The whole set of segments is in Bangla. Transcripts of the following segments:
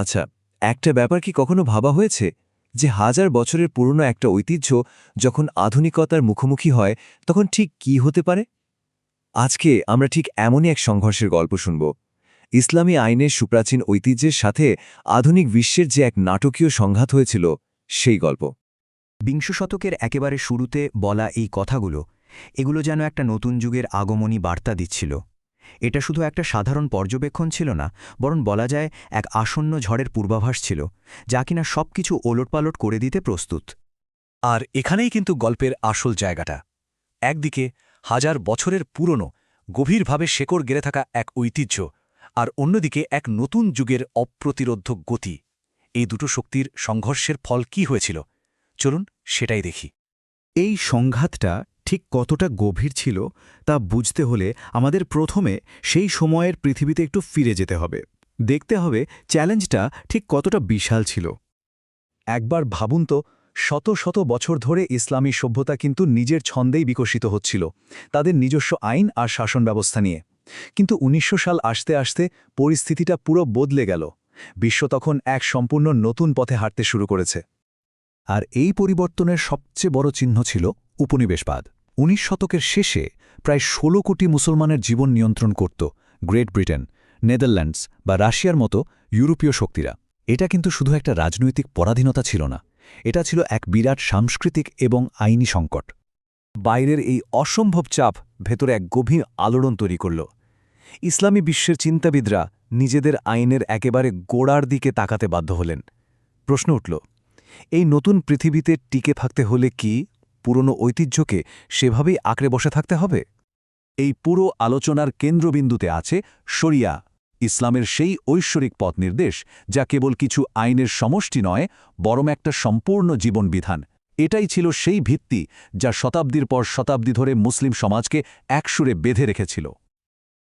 আচ্ছা একটা ব্যাপার কি কখনো ভাবা হয়েছে যে হাজার বছরের পুরনো একটা ঐতিহ্য যখন আধুনিকতার মুখোমুখি হয়, তখন ঠিক কি হতে পারে? আজকে আমরা ঠিক এমনই এক সংঘর্ষের গল্প শুনব। ইসলামী আইনের সুপ্রাচীন ঐতিহ্যের সাথে আধুনিক বিশ্বের যে এক নাটকীয় সংঘাত হয়েছিল, সেই গল্প। বিংশ শতকের একেবারে শুরুতে বলা এই কথাগুলো, এগুলো যেন একটা নতুন যুগের আগমনী বার্তা দিচ্ছিল। এটা শুধু একটা সাধারণ পর্যবেক্ষণ ছিল না, বরং বলা যায় এক আসন্ন ঝড়ের পূর্বাভাস ছিল, যা কিনা সবকিছু ওলটপালট করে দিতে প্রস্তুত। আর এখানেই কিন্তু গল্পের আসল জায়গাটা। একদিকে, হাজার বছরের পুরনো, গভীরভাবে শেকড় গেড়ে থাকা এক ঐতিহ্য, আর অন্যদিকে এক নতুন যুগের অপ্রতিরোধ গতি। এই দুটো শক্তির সংঘর্ষের ফল কি হয়েছিল? চলুন সেটাই দেখি। এই সংঘাতটা ঠিক কতটা গভীর ছিল তা বুঝতে হলে আমাদের প্রথমে সেই সময়ের পৃথিবীতে একটু ফিরে যেতে হবে। দেখতে হবে চ্যালেঞ্জটা ঠিক কতটা বিশাল ছিল। একবার ভাবুন তো, শত শত বছর ধরে ইসলামী সভ্যতা কিন্তু নিজের ছন্দেই বিকশিত হচ্ছিল, তাদের নিজস্ব আইন আর শাসন ব্যবস্থা নিয়ে। কিন্তু উনিশশো সাল আসতে আসতে পরিস্থিতিটা পুরো বদলে গেল। বিশ্ব তখন এক সম্পূর্ণ নতুন পথে হাঁটতে শুরু করেছে। আর এই পরিবর্তনের সবচেয়ে বড় চিহ্ন ছিল উপনিবেশবাদ। উনিশ শতকের শেষে প্রায় ১৬ কোটি মুসলমানের জীবন নিয়ন্ত্রণ করত গ্রেট ব্রিটেন, নেদারল্যান্ডস বা রাশিয়ার মতো ইউরোপীয় শক্তিরা। এটা কিন্তু শুধু একটা রাজনৈতিক পরাধীনতা ছিল না, এটা ছিল এক বিরাট সাংস্কৃতিক এবং আইনি সংকট। বাইরের এই অসম্ভব চাপ ভেতরে এক গভীর আলোড়ন তৈরি করল। ইসলামী বিশ্বের চিন্তাবিদরা নিজেদের আইনের একেবারে গোড়ার দিকে তাকাতে বাধ্য হলেন। প্রশ্ন উঠল, এই নতুন পৃথিবীতে টিকে থাকতে হলে কি পুরনো ঐতিহ্যকে সেভাবেই আঁকড়ে বসে থাকতে হবে? এই পুরো আলোচনার কেন্দ্রবিন্দুতে আছে শরিয়া, ইসলামের সেই ঐশ্বরিক পথ নির্দেশ যা কেবল কিছু আইনের সমষ্টি নয়, বরং একটা সম্পূর্ণ জীবনবিধান। এটাই ছিল সেই ভিত্তি যা শতাব্দীর পর শতাব্দী ধরে মুসলিম সমাজকে একসুরে বেঁধে রেখেছিল।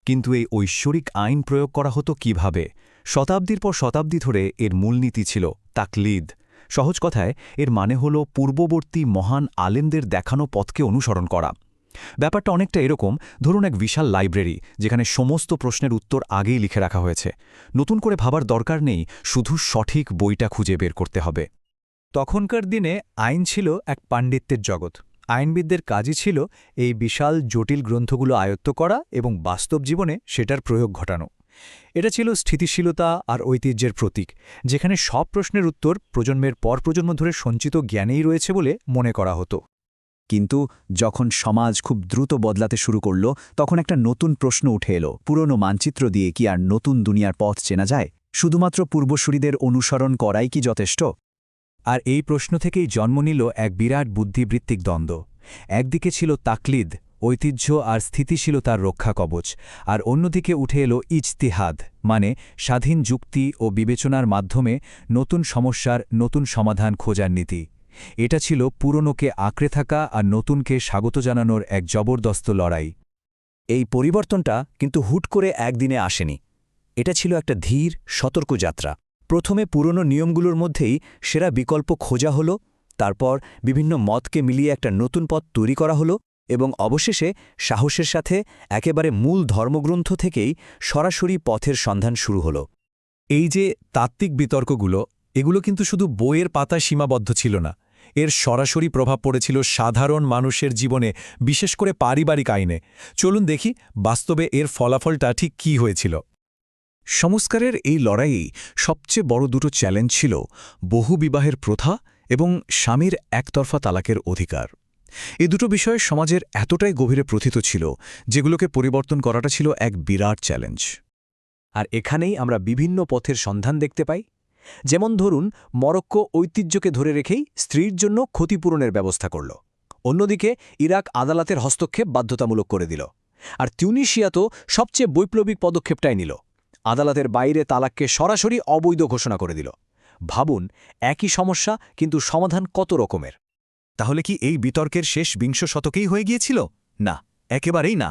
কিন্তু এই ঐশ্বরিক আইন প্রয়োগ করা হতো কীভাবে? শতাব্দীর পর শতাব্দী ধরে এর মূলনীতি ছিল তাকলিদ সহজ কথায়, এর মানে হল পূর্ববর্তী মহান আলেমদের দেখানো পথকে অনুসরণ করা। ব্যাপারটা অনেকটা এরকম, ধরুন এক বিশাল লাইব্রেরি, যেখানে সমস্ত প্রশ্নের উত্তর আগেই লিখে রাখা হয়েছে। নতুন করে ভাবার দরকার নেই, শুধু সঠিক বইটা খুঁজে বের করতে হবে। তখনকার দিনে আইন ছিল এক পাণ্ডিত্যের জগৎ। আইনবিদদের কাজই ছিল এই বিশাল জটিল গ্রন্থগুলো আয়ত্ত করা এবং বাস্তব জীবনে সেটার প্রয়োগ ঘটানো। এটা ছিল স্থিতিশীলতা আর ঐতিহ্যের প্রতীক, যেখানে সব প্রশ্নের উত্তর প্রজন্মের পর প্রজন্ম ধরে সঞ্চিত জ্ঞানেই রয়েছে বলে মনে করা হতো। কিন্তু যখন সমাজ খুব দ্রুত বদলাতে শুরু করল, তখন একটা নতুন প্রশ্ন উঠে এলো, পুরনো মানচিত্র দিয়ে কি আর নতুন দুনিয়ার পথ চেনা যায়? শুধুমাত্র পূর্বসূরিদের অনুসরণ করাই কি যথেষ্ট? আর এই প্রশ্ন থেকেই জন্ম নিল এক বিরাট বুদ্ধিবৃত্তিক দ্বন্দ্ব। একদিকে ছিল তাকলিদ ঐতিহ্য আর স্থিতিশীলতার রক্ষা কবচ। আর অন্যদিকে উঠে এলো ইজতিহাদ মানে স্বাধীন যুক্তি ও বিবেচনার মাধ্যমে নতুন সমস্যার নতুন সমাধান খোঁজার নীতি। এটা ছিল পুরনোকে আঁকড়ে থাকা আর নতুনকে স্বাগত জানানোর এক জবরদস্ত লড়াই। এই পরিবর্তনটা কিন্তু হুট করে একদিনে আসেনি। এটা ছিল একটা ধীর, সতর্ক যাত্রা। প্রথমে পুরনো নিয়মগুলোর মধ্যেই সেরা বিকল্প খোঁজা হলো, তারপর বিভিন্ন মতকে মিলিয়ে একটা নতুন পথ তৈরি করা হলো এবং অবশেষে সাহসের সাথে একেবারে মূল ধর্মগ্রন্থ থেকেই সরাসরি পথের সন্ধান শুরু হলো। এই যে তাত্ত্বিক বিতর্কগুলো, এগুলো কিন্তু শুধু বইয়ের পাতা সীমাবদ্ধ ছিল না। এর সরাসরি প্রভাব পড়েছিল সাধারণ মানুষের জীবনে, বিশেষ করে পারিবারিক আইনে। চলুন দেখি বাস্তবে এর ফলাফলটা ঠিক কী হয়েছিল। সংস্কারের এই লড়াইয়েই সবচেয়ে বড় দুটো চ্যালেঞ্জ ছিল বহু বিবাহের প্রথা এবং স্বামীর একতরফা তালাকের অধিকার। এই দুটো বিষয় সমাজের এতটাই গভীরে প্রথিত ছিল, যেগুলোকে পরিবর্তন করাটা ছিল এক বিরাট চ্যালেঞ্জ। আর এখানেই আমরা বিভিন্ন পথের সন্ধান দেখতে পাই। যেমন ধরুন, মরক্কো ঐতিহ্যকে ধরে রেখেই স্ত্রীর জন্য ক্ষতিপূরণের ব্যবস্থা করল। অন্যদিকে, ইরাক আদালতের হস্তক্ষেপ বাধ্যতামূলক করে দিল। আর তিউনিশিয়া তো সবচেয়ে বৈপ্লবিক পদক্ষেপটাই নিল। আদালতের বাইরে তালাককে সরাসরি অবৈধ ঘোষণা করে দিল। ভাবুন, একই সমস্যা কিন্তু সমাধান কত রকমের। তাহলে কি এই বিতর্কের শেষ বিংশ শতকেই হয়ে গিয়েছিল? না, একেবারেই না।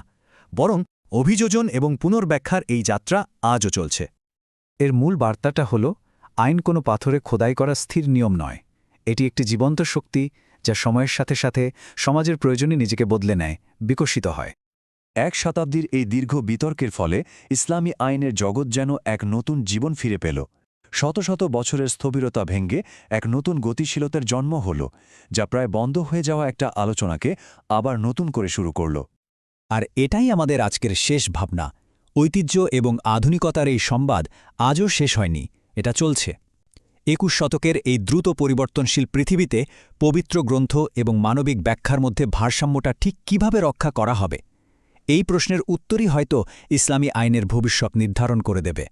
বরং অভিযোজন এবং পুনর্ব্যাখ্যার এই যাত্রা আজও চলছে। এর মূল বার্তাটা হল, আইন কোনো পাথরে খোদাই করা স্থির নিয়ম নয়। এটি একটি জীবন্ত শক্তি যা সময়ের সাথে সাথে সমাজের প্রয়োজনে নিজেকে বদলে নেয়, বিকশিত হয়। এক শতাব্দীর এই দীর্ঘ বিতর্কের ফলে ইসলামী আইনের জগৎ যেন এক নতুন জীবন ফিরে পেল। শত শত বছরের স্থবিরতা ভেঙ্গে এক নতুন গতিশীলতার জন্ম হল, যা প্রায় বন্ধ হয়ে যাওয়া একটা আলোচনাকে আবার নতুন করে শুরু করল। আর এটাই আমাদের আজকের শেষ ভাবনা। ঐতিহ্য এবং আধুনিকতার এই সংবাদ আজও শেষ হয়নি, এটা চলছে। একুশ শতকের এই দ্রুত পরিবর্তনশীল পৃথিবীতে পবিত্র গ্রন্থ এবং মানবিক ব্যাখ্যার মধ্যে ভারসাম্যটা ঠিক কীভাবে রক্ষা করা হবে? এই প্রশ্নের উত্তরই হয়তো ইসলামী আইনের ভবিষ্যৎ নির্ধারণ করে দেবে।